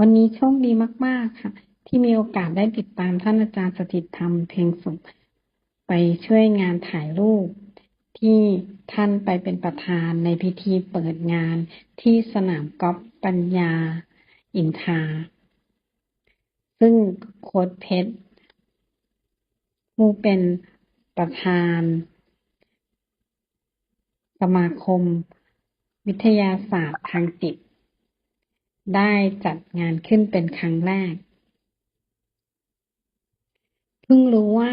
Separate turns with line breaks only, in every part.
วันนี้โชคดีมาก ๆ ค่ะ ที่มีโอกาสได้ติดตามท่านอาจารย์สถิตธรรมเพ็งสุขไปช่วยงานถ่ายรูป ที่ท่านไปเป็นประธานในพิธีเปิดงานที่สนามกอล์ฟปัญญา อินทา ซึ่งโค้ดเพชรผู้เป็นประธานสมาคม วิทยาศาสตร์ทางจิต ได้จัดงานขึ้นเป็นครั้งแรก เพิ่งรู้ว่า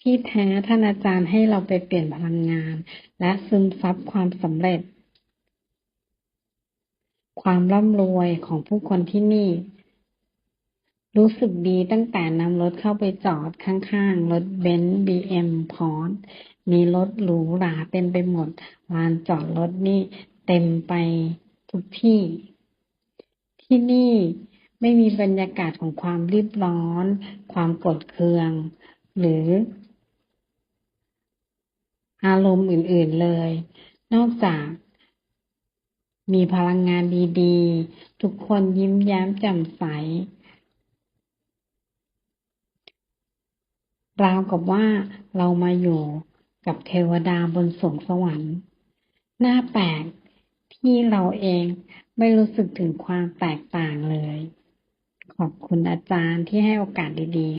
ที่แท้ท่านอาจารย์ให้เราไปเปลี่ยนพลังงาน และซึมซับความสำเร็จ ความร่ำรวยของผู้คนที่นี่ รู้สึกดีตั้งแต่นำรถเข้าไปจอดข้างๆ รถเบนซ์บีเอ็มพอร์มีรถหรูหราเต็มไปหมดลานจอดรถนี่เต็มไปทุกที่ ที่นี่ไม่มีบรรยากาศของความรีบร้อน ความกรธเคือง หรือ อารมณ์อื่น ๆเลย นอกจากมีพลังงานดีๆ ทุกคนยิ้มแย้มแจ่มใส ราวกับว่าเรามาอยู่กับเทวดาบนสวงสวรรค์ หน่าแปลกที่เราเอง ไม่รู้สึกถึงความแตกต่างเลย ขอบคุณอาจารย์ที่ให้โอกาสดีๆ